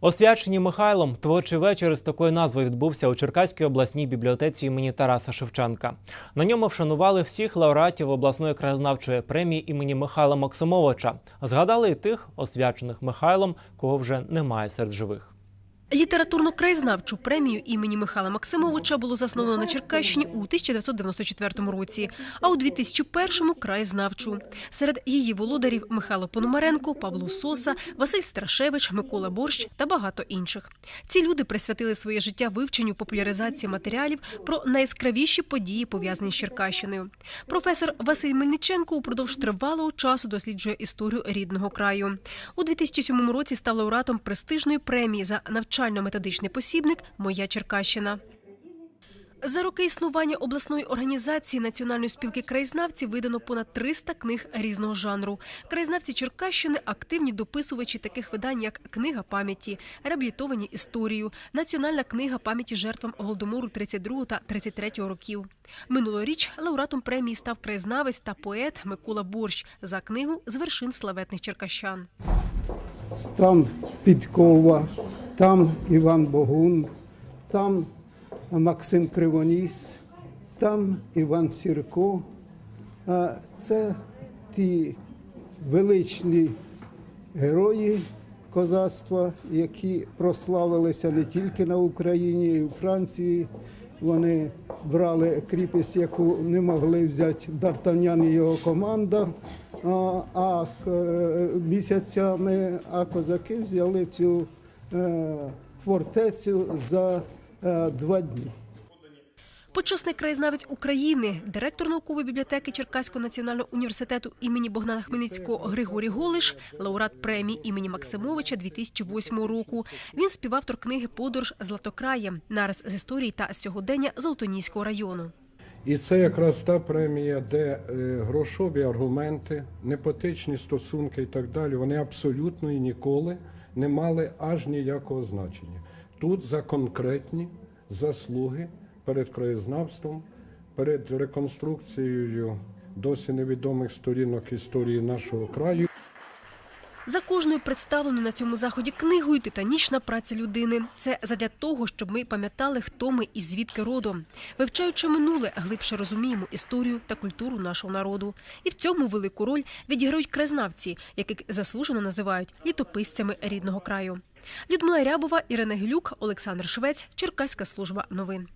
Освячені Михайлом творчий вечір з такою назвою відбувся у Черкаській обласній бібліотеці імені Тараса Шевченка. На ньому вшанували всіх лауреатів обласної краєзнавчої премії імені Михайла Максимовича. Згадали і тих, освячених Михайлом, кого вже немає серед живих. Літературно-краєзнавчу премію імені Михайла Максимовича було засновано на Черкащині у 1994 році, а у 2001-му – краєзнавчу. Серед її володарів Михайло Пономаренко, Павло Соса, Василь Страшевич, Микола Борщ та багато інших. Ці люди присвятили своє життя вивченню популяризації матеріалів про найяскравіші події, пов'язані з Черкащиною. Професор Василь Мельниченко упродовж тривалого часу досліджує історію рідного краю. У 2007 році став лауреатом престижної премії за навчально-методичний посібник Моя Черкащина. За роки існування обласної організації Національної спілки краєзнавців видано понад 300 книг різного жанру. Краєзнавці Черкащини активні дописувачі таких видань, як Книга пам'яті, реабілітовані історію, Національна книга пам'яті жертвам голодомору 32 та 33 років. Минулоріч лауреатом премії став краєзнавець та поет Микола Борщ за книгу з вершин славетних черкащан. там Підкова, там Іван Богун, там Максим Кривоніс, там Іван Сірко. Це ті величні герої козацтва, які прославилися не тільки на Україні, і у Франції. Вони брали кріпість, яку не могли взяти Д'Артаньян і його команда. А, е, місяцями а козаки взяли цю фортецю за е, два дні. Почесний краєзнавець України, директор наукової бібліотеки Черкаського національного університету імені Богдана Хмельницького Григорій Голиш, лауреат премії імені Максимовича 2008 року. Він співавтор книги Подорож Златокраєм, нараз з історії та сьогодення Золотоніського району. І це якраз та премія, де е, грошові аргументи, непотичні стосунки і так далі, вони абсолютно і ніколи не мали аж ніякого значення. Тут за конкретні заслуги перед краєзнавством, перед реконструкцією досі невідомих сторінок історії нашого краю. За кожною представленою на цьому заході книгою титанічна праця людини. Це задля того, щоб ми пам'ятали, хто ми і звідки родом. Вивчаючи минуле, глибше розуміємо історію та культуру нашого народу. І в цьому велику роль відіграють краєзнавці, яких заслужено називають літописцями рідного краю. Людмила Рябова, Ірина Гілюк, Олександр Швець, Черкаська служба новин.